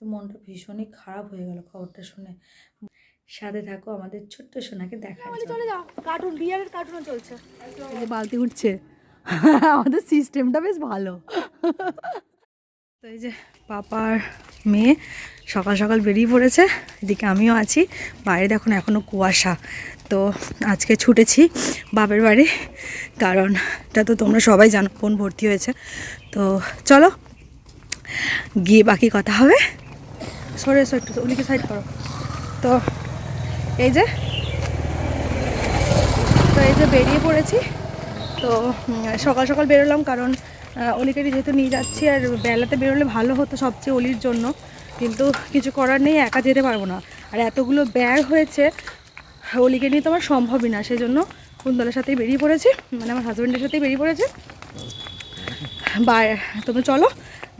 তো মনটা ভীষণই খারাপ হয়ে গেল খবরটা শুনে। সাথে থাকো আমাদের ছোট্ট সোনাকে দেখা চলে যাও। কার্টুন বিয়ারের কার্টুনও চলছে। বালতি উঠছে। আমাদের সিস্টেমটা বেশ ভালো। তো এই যে পাপার মেয়ে সকাল সকাল বেরিয়ে পড়েছে এদিকে আমিও আছি। বাইরে দেখুন এখনও কুয়াশা। তো আজকে ছুটেছি বাপের বাড়ি কারণ এটা তো তোমরা সবাই জানো ফোন ভর্তি হয়েছে। তো চলো গিয়ে বাকি কথা হবে। সরে এসো একটু ওদিকে সাইড করো। তো এই যে তো এই যে বেরিয়ে পড়েছি। তো সকাল সকাল বেরোলাম কারণ আহ, অলিকারি যেহেতু নিয়ে যাচ্ছি আর বেলাতে বেরোলে ভালো হতো সবচেয়ে অলির জন্য। কিন্তু কিছু করার নেই একা যেতে পারব না। আর এতগুলো ব্যাগ হয়েছে অলিকে নিয়ে তো আমার সম্ভবই না। সেই জন্য কুন্দলের সাথেই বেরিয়ে পড়েছি মানে আমার হাজব্যান্ডের সাথেই বেরিয়ে পড়েছে। বা তুমি চলো।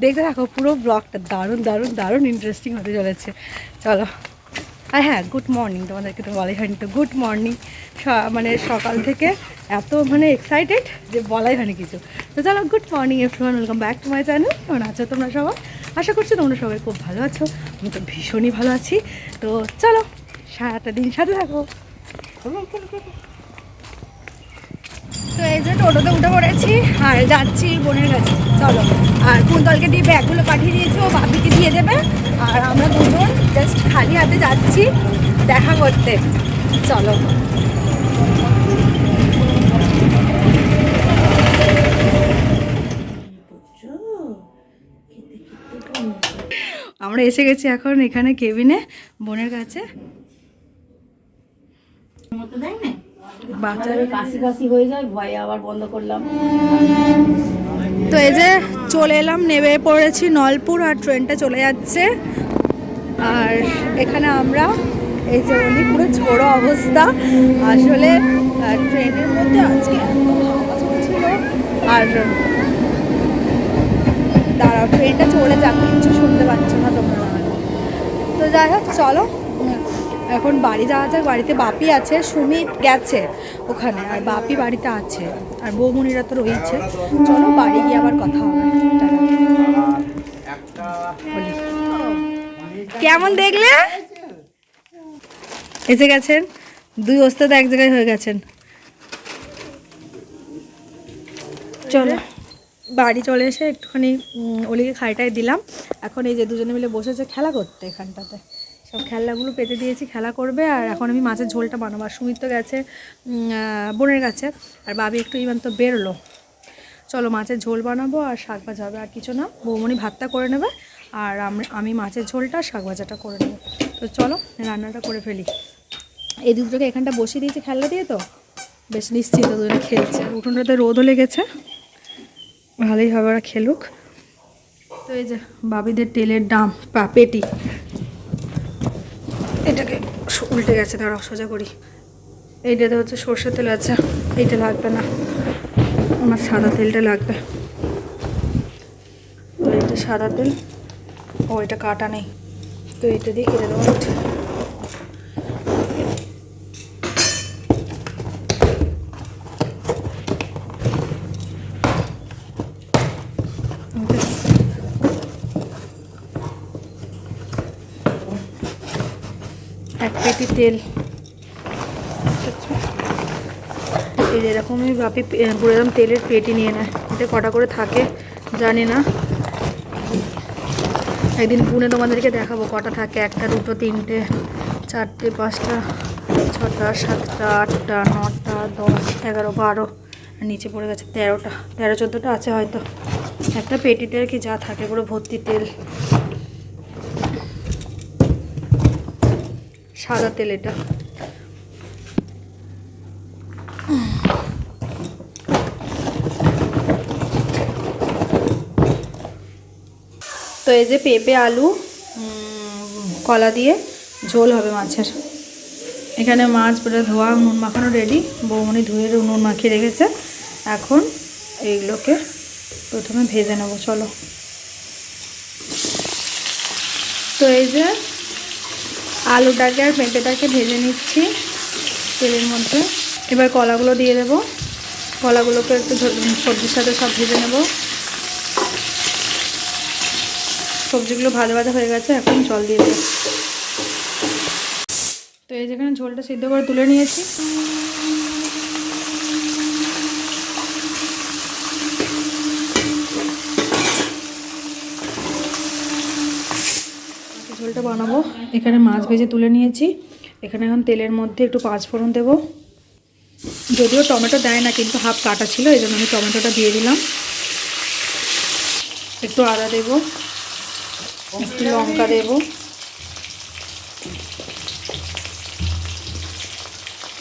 দেখতে থাকো, পুরো ব্লগটা দারুণ দারুণ দারুণ ইন্টারেস্টিং হতে চলেছে। চলো। আর হ্যাঁ গুড মর্নিং তোমাদেরকে তো বলাই হয়নি তো। গুড মর্নিং মানে সকাল থেকে এত মানে এক্সাইটেড যে বলাই হয়নি কিছু। তো চলো good morning everyone welcome back to my channel কেমন আছো তোমরা সবাই? আশা করছি তোমরা সবাই খুব ভালো আছো। আমি তো ভীষণই ভালো আছি। তো চলো, সারাটা দিন সাথে থাকো। তো এই যে টোটোতে উঠে পড়েছি, আর যাচ্ছি বোনের কাছে। চলো। আর কুন্তলকে দিয়ে ব্যাগগুলো পাঠিয়ে দিয়েছি, ও ভাবিকে দিয়ে দেবে। আর আমরা দুজন জাস্ট খালি হাতে যাচ্ছি দেখা করতে। চলো। আমরা এসে গেছি এখন এখানে কেবিনে, বোনের কাছে। বাচ্চা কাশি কাশি হয়ে যায় ভয়ে আবার বন্ধ করলাম। তো এই যে চলে এলাম নেমে পড়েছি নলপুর আর ট্রেনটা চলে যাচ্ছে। আর এখানে আমরা এই যে উনি পুরো ঝোড়ো অবস্থা। আসলে ট্রেনের মধ্যে আজকে আর দাঁড়াও ট্রেনটা চলে যাক কিছু শুনতে পাচ্ছ না তোমরা। তো যাই হোক চলো। এখন বাড়ি যাওয়া যাক, বাড়িতে বাপি আছে সুমিত গেছে ওখানে, আর বাপি বাড়িতে আছে, আর বৌমনিরা তো রয়েছে। চলো বাড়ি গিয়ে আবার কথা হবে। কেমন দেখলে? এসে গেছেন? দুই ওস্তাদ এক জায়গায় হয়ে গেছেন। চলো। বাড়ি চলে এসে একটুখানি ওলিকে খাইটাই দিলাম। এখন এই যে দুজনে মিলে বসেছে খেলা করতে এখানটাতে। সব খেলনাগুলো পেতে দিয়েছি, খেলা করবে। আর এখন আমি মাছের ঝোলটা বানাবো। আর সুমিত তো গেছে বোনের কাছে। আর বাবি একটু ইমান তো বেরোলো। চলো মাছের ঝোল বানাবো আর শাক ভাজা হবে। আর কিছু না, বৌমনি ভাতটা করে নেবে। আর আমি মাছের ঝোলটা, শাক ভাজাটা করে নেব। তো চলো, রান্নাটা করে ফেলি। এই দুটোকে এখানটা বসিয়ে দিয়েছি খেলনা দিয়ে তো। বেশ নিশ্চিত দুজনে খেলছে। উঠোনটাতে রোদও লেগেছে ভালোই হবে ওরা খেলুক। তো এই যে, বাবিদের তেলের ডাম পা, পেটি। উল্টে গেছে ধরো সোজা করি। এইটাতে হচ্ছে সর্ষের তেল আছে, এইটা লাগবে না। আমার সাদা তেলটা লাগবে। তো সাদা তেল, ও, এটা কাটা নেই। তো এটা দিয়ে কেটে দেওয়া এটা। পেটি তেল। এই এরকমই বাপি পুরো একদম তেলের পেটি নিয়ে নেয়। এটা কটা করে থাকে জানি না। একদিন পুনে তোমাদেরকে দেখাবো কটা থাকে। একটা, দুটো, তিনটে, চারটে, পাঁচটা, ছটা, সাতটা, আটটা, নটা, দশ, এগারো, বারো নিচে পড়ে গেছে তেরোটা। তেরো, চোদ্দোটা আছে হয়তো। একটা পেটিতে আর কি যা থাকে, পুরো ভর্তি তেল। সাদা তেল এটা। তো এই যে পেঁপে, আলু কলা দিয়ে ঝোল হবে মাছের। এখানে মাছ পুরো ধোয়া, নুন মাখানো রেডি বৌমনি ধুয়ে নুন মাখিয়ে রেখেছে। এখন এইগুলোকে প্রথমে ভেজে নেব, চলো। তো এই যে আলুটাকে আর পেঁপেটাকে ভেজে নিচ্ছি তেলের মধ্যে। এবার কলাগুলো দিয়ে দেবো। কলাগুলোকে একটু সবজির সাথে সব ভেজে নেব। সবজিগুলো ভাজা ভাজা হয়ে গেছে, এখন জল দিয়ে দেবো। তো এই যেখানে ঝোলটা সিদ্ধ করে তুলে নিয়েছি। বাকি বানাবো। এখানে মাছ ভেজে তুলে নিয়েছি। এখানে এখন তেলের মধ্যে একটু পাঁচ ফোড়ন দেবো। যদিও টমেটো দেয় না, কিন্তু হাফ কাটা ছিল, এই জন্য আমি টমেটোটা দিয়ে দিলাম। একটু আদা দেবো, একটু লঙ্কা দেবো।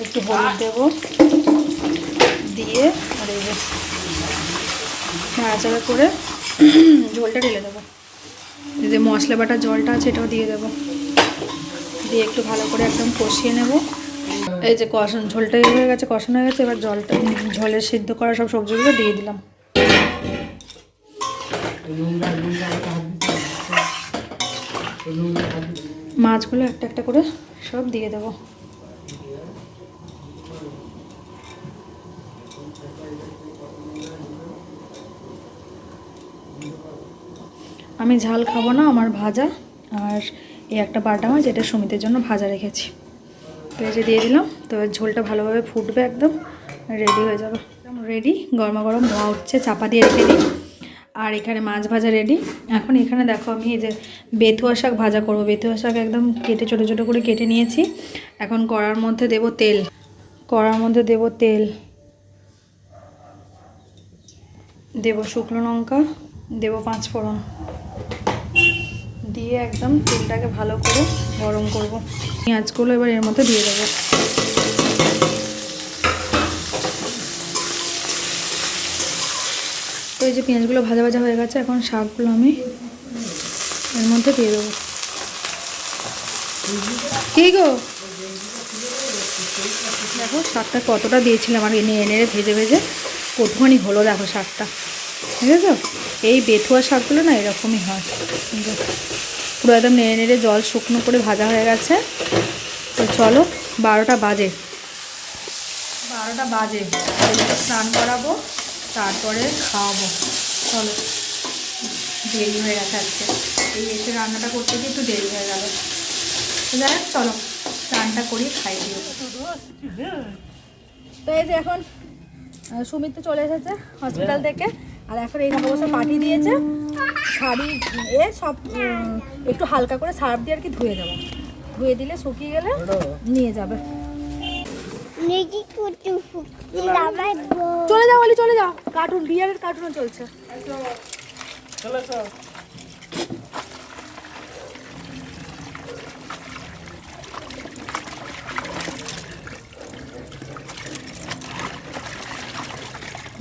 একটু হলুদ দেবো। দিয়ে আর এই নাড়াচাড়া করে ঝোলটা ঢেলে দেবো। যে মশলা বাটা জলটা আছে, এটাও দিয়ে দেবো। দিয়ে একটু ভালো করে একদম কষিয়ে নেব। এই যে কষান, ঝোলটা হয়ে গেছে, কষানো হয়ে গেছে। এবার জলটা ঝোলে সিদ্ধ করা সব সবজিগুলো দিয়ে দিলাম। মাছগুলো একটা একটা করে সব দিয়ে দেবো। আমি ঝাল খাব না, আমার ভাজা আর এই একটা বাটা মাছ এটা সুমিতের জন্য ভাজা রেখেছি। তো এই যে দিয়ে দিলাম, তো ঝোলটা ভালোভাবে ফুটবে একদম রেডি হয়ে যাবে। একদম রেডি গরমা গরম ধোয়া উঠছে চাপা দিয়ে রেখে দিই। আর এখানে মাছ ভাজা রেডি এখন এখানে দেখো আমি এই যে বেথুয়া শাক ভাজা করব। বেথুয়া শাক একদম কেটে, ছোটো ছোটো করে কেটে নিয়েছি। এখন কড়ার মধ্যে দেব তেল। কড়ার মধ্যে দেব তেল। দেব শুকনো লঙ্কা, দেব পাঁচ ফোড়ন দিয়ে একদম তেলটাকে ভালো করে গরম করব। পেঁয়াজগুলো এবার এর মধ্যে দিয়ে দেবো। তো এই যে পেঁয়াজগুলো ভাজা ভাজা হয়ে গেছে, এখন শাকগুলো আমি এর মধ্যে দিয়ে দেবো। কি গো? দেখো, শাকটা কতটা দিয়েছিলাম, আর এনে এনে ভেজে ভেজে কতখানি হলো দেখো শাকটা। ঠিক আছে এই বেথুয়া শাকগুলো না এরকমই হয়। পুরো একদম নেড়ে নেড়ে জল শুকনো করে ভাজা হয়ে গেছে। তো চলো বারোটা বাজে। বারোটা বাজে। স্নান করাবো তারপরে খাওয়াবো। চলো দেরি হয়ে গেছে আজকে। এই এসে রান্নাটা করতে গিয়ে একটু দেরি হয়ে গেল। যাই হোক, চলো স্নানটা করি খাই দিও তো এই যে এখন সুমিত চলে এসেছে হসপিটাল থেকে। আর এখন এই অবস্থা পাঠিয়ে দিয়েছে। শাড়ি এ সব একটু হালকা করে সার্ফ দিয়ে আর কি ধুয়ে দেবো। ধুয়ে দিলে শুকিয়ে গেলে নিয়ে যাবে। চলে যাও বলি চলে যাও। কার্টুন বিয়ারের কার্টুন চলছে।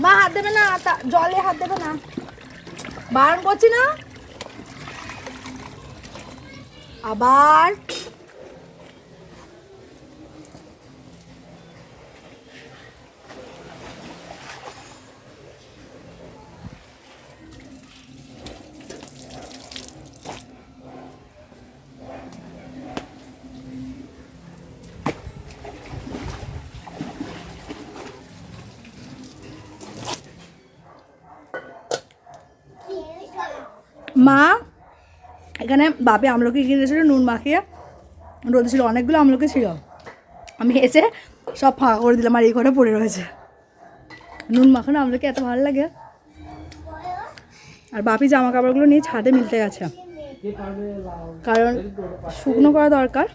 মা হাত দেবে না জলে হাত দেবে না। বারণ করছি না? আবার মা, এখানে বাপে আমলকি কিনেছিল, নুন মাখিয়ে রোদে ছিল, অনেকগুলো আমলকি ছিল। আমি এসে সব ফাঁকা করে দিলাম, আর এই করে পড়ে রয়েছে। নুন মাখানো আমলকি এত ভালো লাগে। আর বাপি জামা কাপড়গুলো নিয়ে ছাদে মিলতে গেছে। কারণ শুকনো করা দরকার।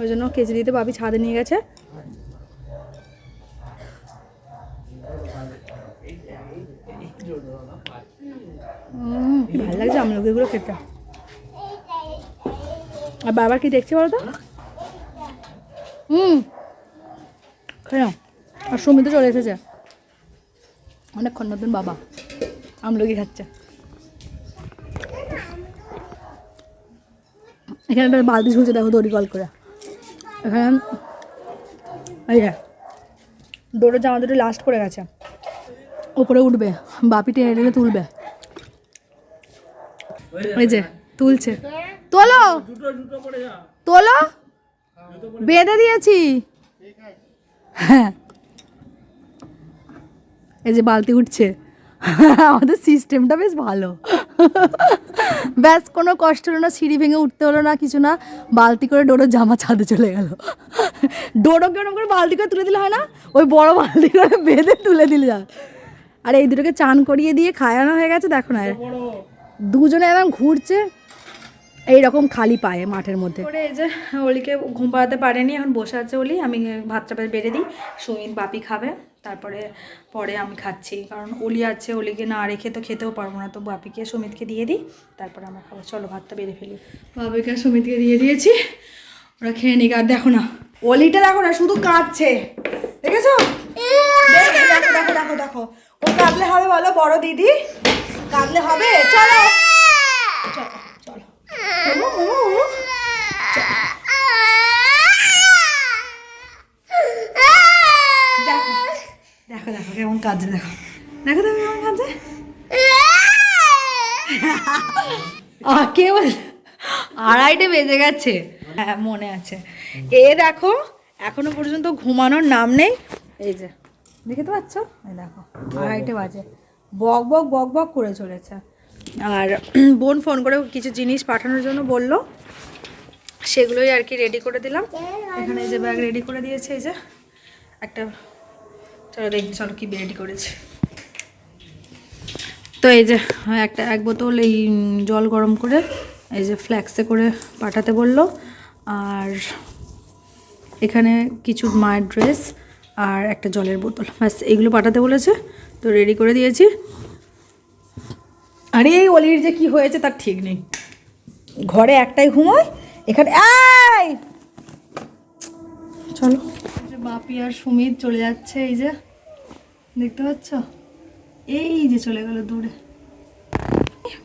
ওই জন্য কেজি দিতে বাপি ছাদে নিয়ে গেছে। ভালো লাগছে আমলকিগুলো খেতে। আর বাবা কি দেখছে বলো তো? হুম খেলাম আর সুমিত চলে এসেছে। অনেকক্ষণ নতুন বাবা আমলকি খাচ্ছে। এখানে একটা বালতি ঝুলছে, দেখো দড়ি কল করে। এখানে এই যে দৌড়ে জামা দুটো লাস্ট করে গেছে। উপরে উঠবে, বাপি টেনে টেনে তুলবে। এই যে, তুলছে। তোলো। তোলো। বেঁধে দিয়েছি। হ্যাঁ এই যে বালতি উঠছে। আমাদের সিস্টেমটা বেশ ভালো। ব্যাস, কোনো কষ্ট হলো না, সিঁড়ি ভেঙে উঠতে হলো না, কিছু না। বালতি করে ডোরোর জামা ছাদে চলে গেল। ডোরোকে ওরকম করে বালতি করে তুলে দিলে হয় না? ওই বড় বালতি করে বেঁধে তুলে দিলে যা আর, এই দুটোকে চান করিয়ে দিয়ে খাওয়ানো হয়ে গেছে, দেখো না। দুজনে একদম ঘুরছে এইরকম খালি পায়ে মাঠের মধ্যে করে এই যে অলিকে ঘুম পাড়াতে পারেনি এখন বসে আছে অলি আমি ভাতটা বেড়ে দিই সুমিত বাপি খাবে তারপরে পরে আমি খাচ্ছি কারণ অলি আছে অলিকে না রেখে তো খেতেও পারব না তো বাপিকে সুমিতকে দিয়ে দিই তারপরে আমরা খাব চলো ভাতটা বেড়ে ফেলি বাপিকে সুমিতকে দিয়ে দিয়েছি ওরা খেয়ে নিক আর দেখো না অলিটা দেখো না শুধু কাঁদছে দেখেছ দেখো দেখো দেখো দেখো দেখো ও কাঁদলে হবে বলো বড় দিদি কাঁদলে হবে? চলো। চলো। দেখো দেখো দেখো কেমন কাজে দেখো। দেখো দেখো কেমন কাজে আহ, কে বল আড়াইটে বেজে গেছে। হ্যাঁ মনে আছে। এ দেখো এখনও পর্যন্ত ঘুমানোর নাম নেই। এই যে দেখে তো পাচ্ছ? এই দেখো আড়াইটে বাজে। বক বক বক বক করে চলেছে। আর বোন ফোন করে কিছু জিনিস পাঠানোর জন্য বলল। সেগুলোই আর কি রেডি করে দিলাম। এখানে যে ব্যাগ রেডি করে দিয়েছে, এই যে একটা চলো দেখি, চলো কি রেডি করেছে। তো এই যে একটা, এক বোতল এই জল গরম করে, এই যে ফ্ল্যাক্সে করে পাঠাতে বলল। আর এখানে কিছু মায়ের ড্রেস আর একটা জলের বোতল। ব্যাস, এইগুলো পাঠাতে বলেছে। তো রেডি করে দিয়েছি। আরে এই অলির যে কি হয়েছে তার ঠিক নেই। ঘরে একটাই ঘুমোয় এখানে এই! চলো। বাপি আর সুমিত চলে যাচ্ছে এই যে। দেখতে পাচ্ছ? এই যে চলে গেল দূরে।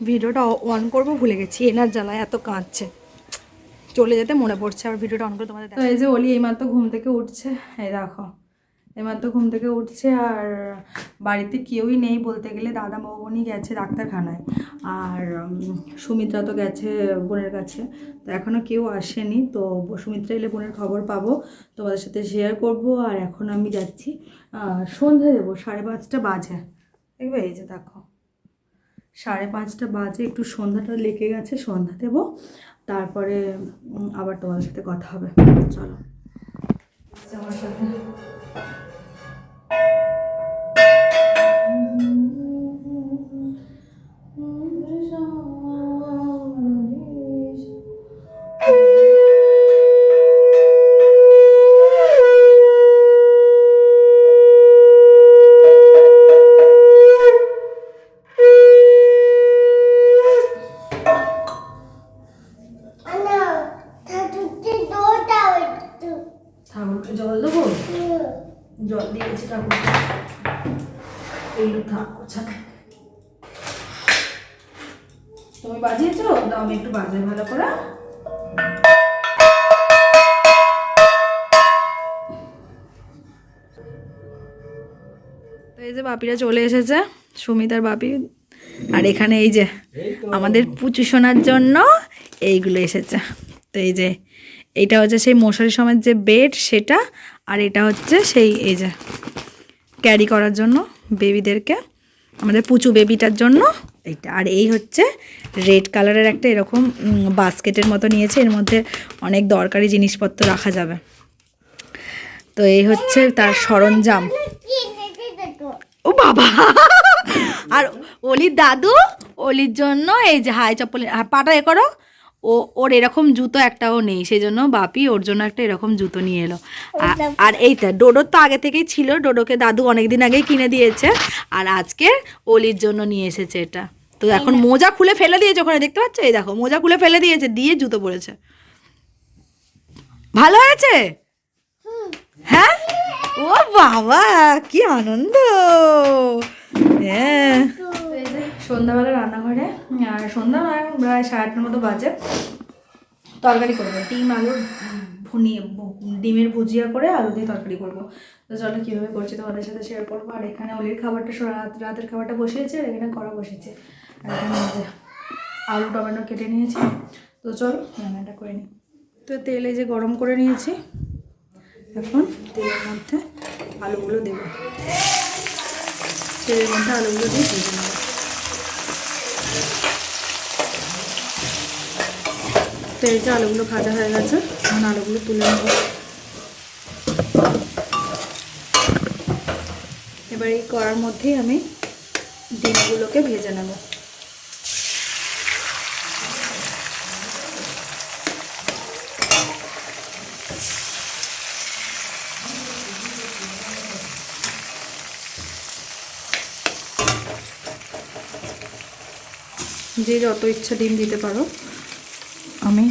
ভিডিওটা অন করব ভুলে গেছি এনার জ্বালায় এত কাঁদছে। চলে যেতে মনে পড়ছে আর ভিডিওটা অন করে তোমাদের এই যে অলি এইমাত্র ঘুম থেকে উঠছে এই দেখো। এইমাত্র ঘুম থেকে উঠছে আর বাড়িতে কেউই নেই বলতে গেলে দাদা মৌবনি গেছে ডাক্তারখানায়। আর সুমিত্রা তো গেছে বোনের কাছে। তো এখনও কেউ আসেনি। তো সুমিত্রা এলে বোনের খবর পাবো। তোমাদের সাথে শেয়ার করব। আর এখন আমি যাচ্ছি আহ, সন্ধে দেবো সাড়ে পাঁচটা বাজে। দেখবে? এই যে দেখো। সাড়ে পাঁচটা বাজে একটু সন্ধ্যাটা লেগে গেছে সন্ধ্যা দেবো। তারপরে আবার তোমাদের সাথে কথা হবে। চলো। আমার সাথে you বাপিরা চলে এসেছে, সুমিতার বাপি। আর এখানে এই যে আমাদের পুচু শোনার জন্য এইগুলো এসেছে। তো এই যে এইটা হচ্ছে সেই মশারি সময় যে বেড সেটা, আর এটা হচ্ছে সেই এই যে ক্যারি করার জন্য বেবিদেরকে আমাদের পুচু বেবিটার জন্য এইটা। আর এই হচ্ছে রেড কালারের একটা এরকম বাস্কেটের মতো নিয়েছে। এর মধ্যে অনেক দরকারি জিনিসপত্র রাখা যাবে। তো এই হচ্ছে তার সরঞ্জাম। ও বাবা। আর অলির দাদু অলির জন্য এই যে হাই চপ্পল পাটা এ করো। ও ওর এরকম জুতো একটাও নেই সেই জন্য বাপি ওর জন্য একটা এরকম জুতো নিয়ে এলো। আর এইটা ডোডোর তো আগে থেকেই ছিল ডোডোকে দাদু অনেক দিন আগেই কিনে দিয়েছে। আর আজকে অলির জন্য নিয়ে এসেছে এটা। তো এখন মোজা খুলে ফেলে দিয়েছে ওখানে দেখতে পাচ্ছ? এই দেখো মোজা খুলে ফেলে দিয়েছে দিয়ে জুতো পরেছে। ভালো হয়েছে? হ্যাঁ? ও বাবা, কি আনন্দ। হ্যাঁ সন্ধ্যাবেলা রান্নাঘরে, আর সন্ধ্যা প্রায় সাড়ে আটটার মতো বাজে। তরকারি করব, ডিম আলুর ভুনিয়ে ডিমের ভুজিয়া করে আলু দিয়ে তরকারি করব। তো চলো কীভাবে করছি তোমাদের সাথে শেয়ার করব। আর এখানে অলির খাবারটা রাত রাতের খাবারটা বসিয়েছে, আর এখানে করা বসেছে আর এখানে আলু, টমেটো কেটে নিয়েছি। তো চলো রান্নাটা করে নিই তো তেলে যে গরম করে নিয়েছি এখন তেলের মধ্যে আলুগুলো দেবো। তেলের মধ্যে আলুগুলো দিয়ে ভেজে নেব। তো এই যে আলুগুলো ভাজা হয়ে গেছে, এখন আলুগুলো তুলে নেব। এবার এই কড়ার মধ্যেই আমি ডিমগুলোকে ভেজে নেব। যে যত ইচ্ছা ডিম দিতে পারো, আমি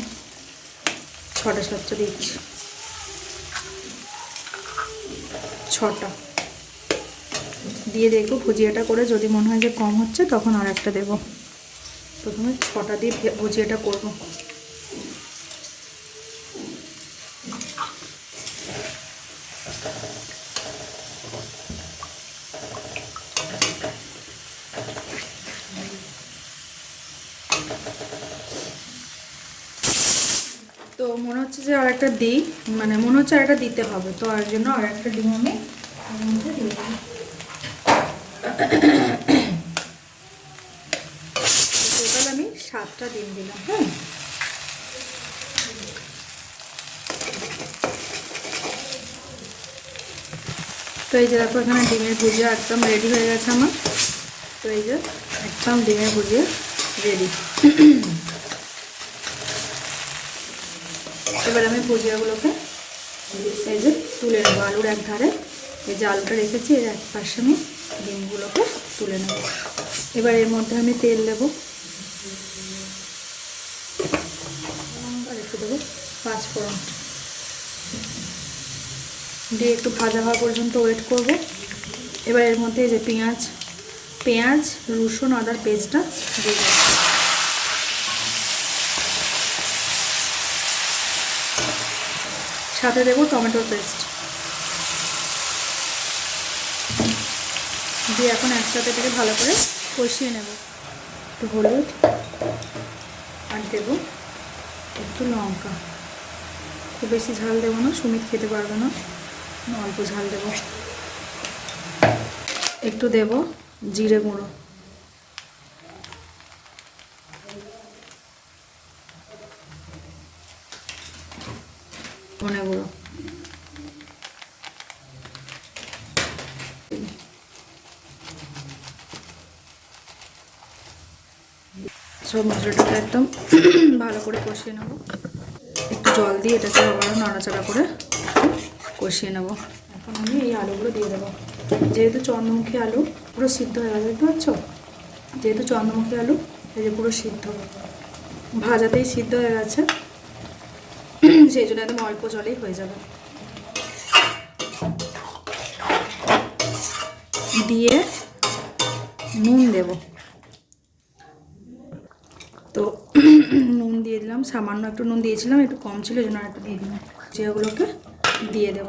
ছটা সাতটা দিচ্ছি। ছটা। দিয়ে দেখব ভুজিয়াটা করে যদি মনে হয় যে কম হচ্ছে, তখন আর একটা দেবো। প্রথমে ছটা দিয়ে ভুজিয়াটা করব তো মনে হচ্ছে যে আর একটা দিই মানে মনে হচ্ছে আর একটা দিতে হবে। তো আর জন্য আর একটা ডিম আমি মধ্যে দিয়ে টোটাল আমি সাতটা ডিম দিলাম হ্যাঁ। তো এই যে দেখো এখানে ডিমের ভুজিয়া একদম রেডি হয়ে গেছে আমার। তো এই যে একদম ডিমের ভুজিয়া রেডি এবার আমি ভুজিয়াগুলোকে এই যে তুলে নেব আলুর এক ধারে। এই যে আলুটা রেখেছি, এর এক পাশে আমি ডিমগুলোকে তুলে নেব। এবার এর মধ্যে আমি তেল দেবো। আর একটু দেবো পাঁচ ফোড়ন দিয়ে একটু ভাজা হওয়া পর্যন্ত ওয়েট করব। এবার এর মধ্যে এই যে পেঁয়াজ পেঁয়াজ, রসুন, আদার পেস্টটা দিয়ে সাথে দেবো টমেটোর পেস্ট। দিয়ে এখন একসাথে থেকে ভালো করে কষিয়ে নেব। একটু হলুদ আর দেবো একটু লঙ্কা। খুব বেশি ঝাল দেবো না, সুমিত খেতে পারবে না। অল্প ঝাল দেবো। একটু দেব জিরে গুঁড়ো। গুঁড়ো। সব মশলাটাকে একদম ভালো করে কষিয়ে নেব। একটু জল দিয়ে এটাকে আবারও নাড়াচাড়া করে কষিয়ে নেব। এখন আমি এই আলুগুলো দিয়ে দেবো। যেহেতু চন্দ্রমুখী আলু পুরো সিদ্ধ হয়ে গেছে, দেখতে পাচ্ছ? যেহেতু চন্দ্রমুখী আলু, এই যে পুরো সিদ্ধ। ভাজাতেই সিদ্ধ হয়ে গেছে। সেই জন্য একদম অল্প জলেই হয়ে যাবে। দিয়ে নুন দেব। তো নুন দিয়ে দিলাম, সামান্য একটু নুন দিয়েছিলাম, একটু কম ছিল, এই জন্য একটু দিয়ে দিলাম। যেগুলোকে দিয়ে দেব।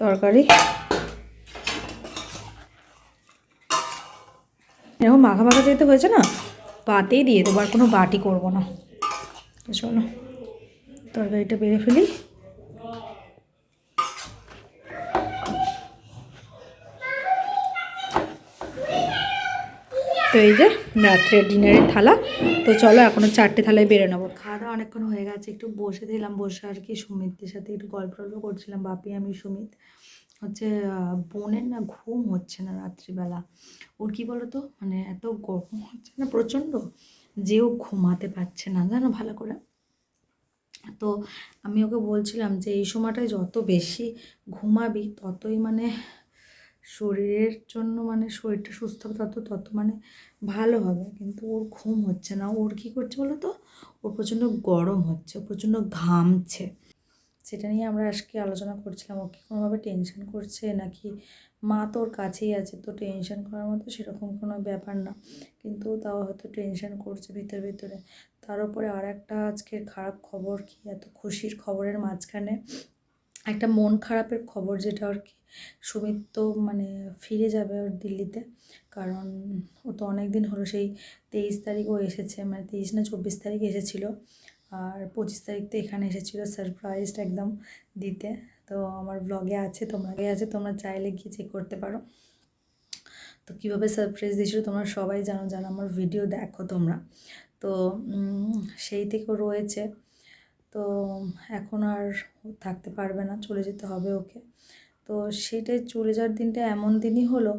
তরকারি। মাখা মাখা যেতে হয়েছে না পাতেই দিয়ে দেবো, আর কোনো বাটি করব না। চলো, তরকারিটা বেড়ে ফেলি। তো এই যে রাত্রে ডিনারের থালা, তো চলো এখনও চারটে থালায় বেড়ে নেব। খাওয়া দাওয়া অনেকক্ষণ হয়ে গেছে, একটু বসে দিলাম, বসে আর কি সুমিতদের সাথে একটু গল্প টল্প করছিলাম, বাপি আমি সুমিত। হচ্ছে বোনের না ঘুম হচ্ছে না রাত্রিবেলা। ওর কি তো মানে এত গরম হচ্ছে না প্রচণ্ড যেও ঘুমাতে পারছে না, জানো ভালো করে? তো আমি ওকে বলছিলাম যে এই সময়টায় যত বেশি ঘুমাবি, ততই মানে শরীরের জন্য মানে শরীরটা সুস্থ হবে, তত তত মানে ভালো হবে। কিন্তু ওর ঘুম হচ্ছে না। ওর কী করছে বলো তো ওর প্রচণ্ড গরম হচ্ছে, প্রচণ্ড ঘামছে। সেটা নিয়ে আমরা আজকে আলোচনা করছিলাম। ও কি কোনোভাবে টেনশন করছে? নাকি মা তো ওর কাছেই আছে? তো টেনশন করার মতো সেরকম কোনো ব্যাপার না। কিন্তু তাও হয়তো টেনশন করছে ভিতরে ভিতরে। তার উপরে আর একটা আজকের খারাপ খবর কি? এত খুশির খবরের মাঝখানে একটা মন খারাপের খবর যেটা আর কি, সুমিত তো মানে ফিরে যাবে ওর দিল্লিতে। কারণ ও তো অনেক দিন হলো সেই তেইশ তারিখ ও এসেছে মানে তেইশ না চব্বিশ তারিখ এসেছিল। আর পঁচিশ তারিখ তো এখানে এসেছিল সারপ্রাইজড একদম দিতে। তো আমার ব্লগে আছে, তোমরা আছে, তোমরা চাইলে গিয়ে চেক করতে পারো। তো কীভাবে সারপ্রাইজ দিয়েছিলো তোমরা সবাই জানো, যারা আমার ভিডিও দেখো তোমরা। তো সেই থেকেও রয়েছে। তো, এখন আর থাকতে পারবে না, চলে যেতে হবে ওকে। তো সেটাই চলে যাওয়ার দিনটা এমন দিনই হলো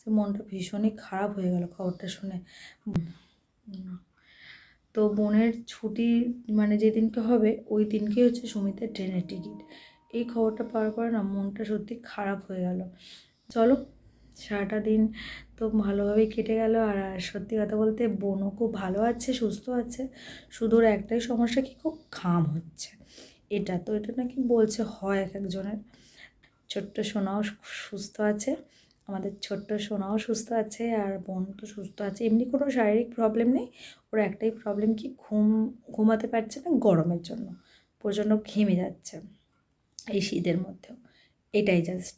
যে মনটা ভীষণই খারাপ হয়ে গেল খবরটা শুনে। তো বোনের ছুটি মানে যেদিনকে হবে, ওই দিনকে হচ্ছে সুমিতের ট্রেনের টিকিট। এই খবরটা পাওয়ার পরে না মনটা সত্যি খারাপ হয়ে গেল। চলো, সারাটা দিন তো ভালোভাবেই কেটে গেল আর সত্যি কথা বলতে বোনও খুব ভালো আছে, সুস্থ আছে। শুধু একটাই সমস্যা কি, খুব ঘাম হচ্ছে। এটা তো এটা নাকি বলছে হয় এক একজনের। ছোট্ট সোনাও সুস্থ আছে। আমাদের ছোট্ট সোনাও সুস্থ আছে আর বোন তো সুস্থ আছে। এমনি কোনো শারীরিক প্রবলেম নেই। ওর একটাই প্রবলেম কি ঘুম, ঘুমাতে পারছে না গরমের জন্য। প্রচণ্ড ঘেমে যাচ্ছে এই শীতের মধ্যেও। এটাই জাস্ট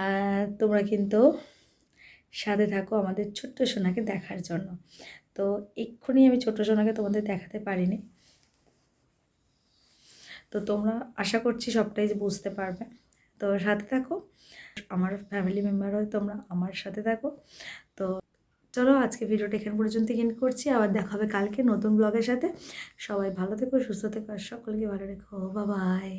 আর তোমরা কিন্তু সাথে থাকো আমাদের ছোট্ট সোনাকে দেখার জন্য। তো এক্ষুনি আমি ছোট্ট সোনাকে তোমাদের দেখাতে পারিনি। তো তোমরা আশা করছি সবটাই বুঝতে পারবে। তো সাথে থাকো। আমার ফ্যামিলি মেম্বার হয়, তোমরা আমার সাথে থাকো। তো চলো আজকে ভিডিওটা এখান পর্যন্ত এন্ড করছি। আবার দেখা হবে কালকে নতুন ব্লগের সাথে। সবাই ভালো থেকো, সুস্থ থেকো, আর সকলকে ভালো রেখো। বাবাই